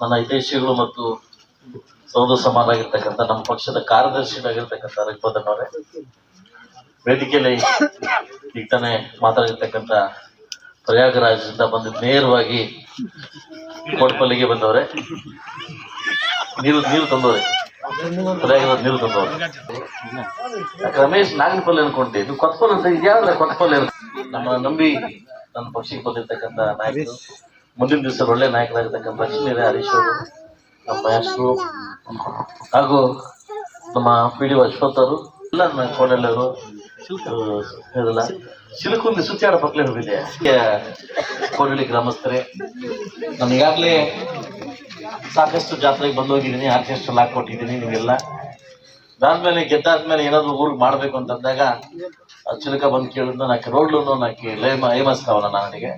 ನನ್ನ ಹಿತೈಷಿಗಳು ಮತ್ತು ಸೌಧ ಸಮಾನರಾಗಿರ್ತಕ್ಕಂಥ ನಮ್ಮ ಪಕ್ಷದ ಕಾರ್ಯದರ್ಶಿಯಾಗಿರ್ತಕ್ಕಂಥ ರಘುಪತನವರೇ ವೇದಿಕೆಯಲ್ಲಿ ಈಗ ತಾನೇ ಮಾತಾಡಿರ್ತಕ್ಕಂಥ ಪ್ರಯಾಗರಾಜದಿಂದ ಬಂದು ನೇರವಾಗಿ ಕೋಟ್ಪಲ್ಲಿಗೆ ಬಂದವ್ರೆ. ನೀರು ನೀರು ತಂದವ್ರೆ. ಪ್ರಯಾಗರಾಜ್ ನೀರು ತಂದವ್ರೆ. ರಮೇಶ್ ನಾಗನಪಲ್ಲಿ ಅನ್ಕೊಂಡೆ, ಇದು ಕೊತ್ಪಲ್ ಅಂತ ಇದ್ಯಾವ್ದ ಕೊತ್ಪಲ್ ನಮ್ಮ ನಂಬಿ ನನ್ನ ಪಕ್ಷಕ್ಕೆ ಬಂದಿರ್ತಕ್ಕಂಥ ನಾಯಕರು. ಮುಂದಿನ ದಿವಸ ಒಳ್ಳೆ ನಾಯಕರಾಗಿರ್ತಕ್ಕಂಥ ಲಕ್ಷ್ಮೀರ ಹರೀಶ್ ಅವರು ನಮ್ಮ ಮಹೇಶ್ರು ಹಾಗೂ ನಮ್ಮ ಪಿ ಡಿ ಅಶ್ವಥ್ ಅವರು ಎಲ್ಲ ನನ್ನ ಕೋಡಲ್ಲವರು ಇದಲ್ಲ ಸಿಲುಕುಂದಿ ಸುತ್ತಾಡ ಪಕ್ಕಲೇ ಹೋಗಿದೆ ಕೋಡಳ್ಳಿ ಗ್ರಾಮಸ್ಥರೇ ನಾನು ಈಗಾಗಲೇ ಸಾಕಷ್ಟು ಜಾತ್ರೆಗೆ ಬಂದು ಹೋಗಿದ್ದೀನಿ ಆರ್ಕೆಸ್ಟ್ರಲ್ ಕೊಟ್ಟಿದ್ದೀನಿ ನೀವೆಲ್ಲ ಅದಾದ್ಮೇಲೆ ಗೆದ್ದಾದ್ಮೇಲೆ ಏನಾದರೂ ಊರಿಗೆ ಮಾಡಬೇಕು ಅಂತಂದಾಗ ಚಿಲಕ ಬಂದು ಕೇಳಿದ್ನ ನಾಕೆ ರೋಡ್ ಲೋನು ನಾಕೆ ಲೈಮ ಏಮಸ್ತಾವಲ್ಲ ನನಗೆ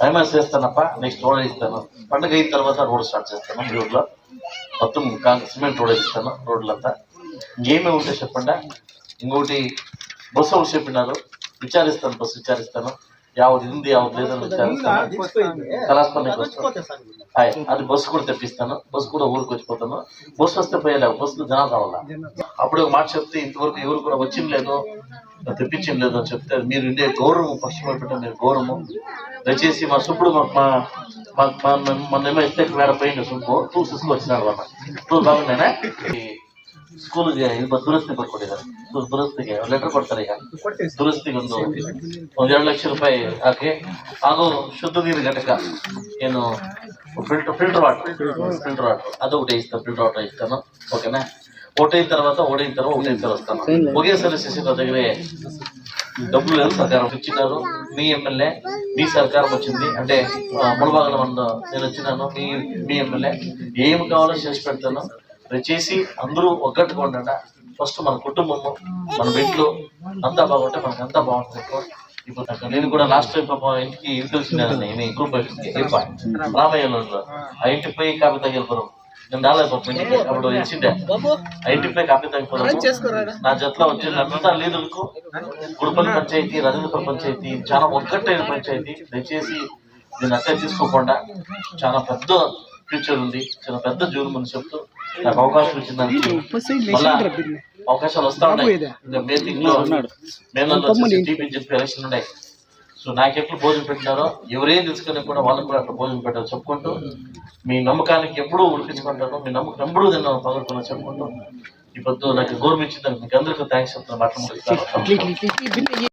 టైమర్స్ చేస్తానప్ప నెక్స్ట్ రోడ్ ఇస్తాను. పండుగ అయిన తర్వాత రోడ్ స్టార్ట్ చేస్తాను మీ ఊర్లో మొత్తం సిమెంట్ రోడ్ ఇస్తాను రోడ్లంతా ఇంకేమేమి ఉంటే చెప్పండి? ఇంకోటి బస్సు ఒకటి చెప్పినారు. విచారిస్తాను బస్సు విచారిస్తాను. యావది ఉంది యావది లేదని కళాస్పందకి వస్తాను అది బస్సు కూడా తెప్పిస్తాను బస్సు కూడా ఊరికి వచ్చిపోతాను బస్సు వస్తే పోయలేవు బస్సులో జనాలు రావాలా అప్పుడు ఒక మాట చెప్తే ఇంతవరకు ఎవరు కూడా వచ్చింది లేదు తెప్పించింది లేదు అని చెప్తే మీరు ఉండే గౌరవం పక్షిమ పెట్ట మీరు గౌరవం దయచేసి మా సుప్పుడు మా మా మా మొన్నేమో ఎత్తే మేడ పోయింది సుబ్బు టూల్స్ తీసుకొచ్చినాడు అన్న టూల్ బాగున్నాయినా ಸ್ಕೂಲ್ಗೆ ಇದು ದುರಸ್ತಿ ಬರ್ಕೊಟ್ಟಿದ್ದಾರೆ ದು- ದುರಸ್ತಿಗೆ ಲೆಟರ್ ಕೊಡ್ತಾರೆ ಈಗ ದುರಸ್ತಿಗೆ ಒಂದು ಒಂದ್ ಎರಡು ಲಕ್ಷ ರೂಪಾಯಿ ಹಾಕಿ ಹಾಗೂ ಶುದ್ಧ ನೀರು ಘಟಕ ಏನು filter filter water filter water అది ఒకటి ఇస్తాను ఫిల్టర్ వాటర్ ఇస్తాను ఓకేనా ఒకటైన తర్వాత ఒకటైన తర్వాత ఒకటైన తర్వాత వస్తాను ఒకేసారి శశి నా దగ్గర డబ్బులు లేదు సర్కారం ఇచ్చినారు మీ ఎమ్మెల్యే మీ సర్కారం వచ్చింది అంటే ముడబాగల మంద నేను వచ్చినాను మీ మీ ఎమ్మెల్యే ఏం కావాలో చేసి పెడతాను దయచేసి అందరూ ఒక్కట్టుగా ఉండండి. ఫస్ట్ మన కుటుంబము మన ఇంట్లో అంతా బాగుంటే మనకు అంతా బాగుంటుంది. ఇప్పుడు నేను కూడా లాస్ట్ టైం పాప ఇంటికి ఇంటికి వచ్చినాను మీ గ్రూప్ ఏపా రామయ్యలో ఆ ఇంటికి పోయి కాపీ తగిలిపోరు నేను రాలేదు పాప ఇంటికి. అప్పుడు ఇచ్చిండే ఆ ఇంటికి పోయి కాపీ తగిలిపోరు నా జట్లో వచ్చిన అంతా లీడర్లకు గుడిపల్లి పంచాయతీ రజనపల్లి పంచాయతీ చాలా ఒక్కటైన పంచాయతీ. దయచేసి దీన్ని అట్టే తీసుకోకుండా చాలా పెద్ద ఫ్యూచర్ ఉంది చాలా పెద్ద అని చెప్తూ నాకు అవకాశం ఇచ్చిందానికి మళ్ళా అవకాశాలు వస్తా ఉన్నాయి ఇంకా చెప్పి ఎలక్షన్ ఉన్నాయి సో నాకు ఎప్పుడు భోజనం పెట్టినారో ఎవరేం తెలుసుకుని కూడా వాళ్ళకి కూడా అట్లా భోజనం పెట్టారు చెప్పుకుంటూ మీ నమ్మకానికి ఎప్పుడూ ఉడిపించుకుంటాను మీ నమ్మకం ఎప్పుడూ తిన్నాను పగలుకున్నా చెప్పుకుంటూ ఈ పొద్దు నాకు గౌరవించిందానికి మీకు అందరికీ థ్యాంక్స్ చెప్తాను మాట్లాడుకుంటాను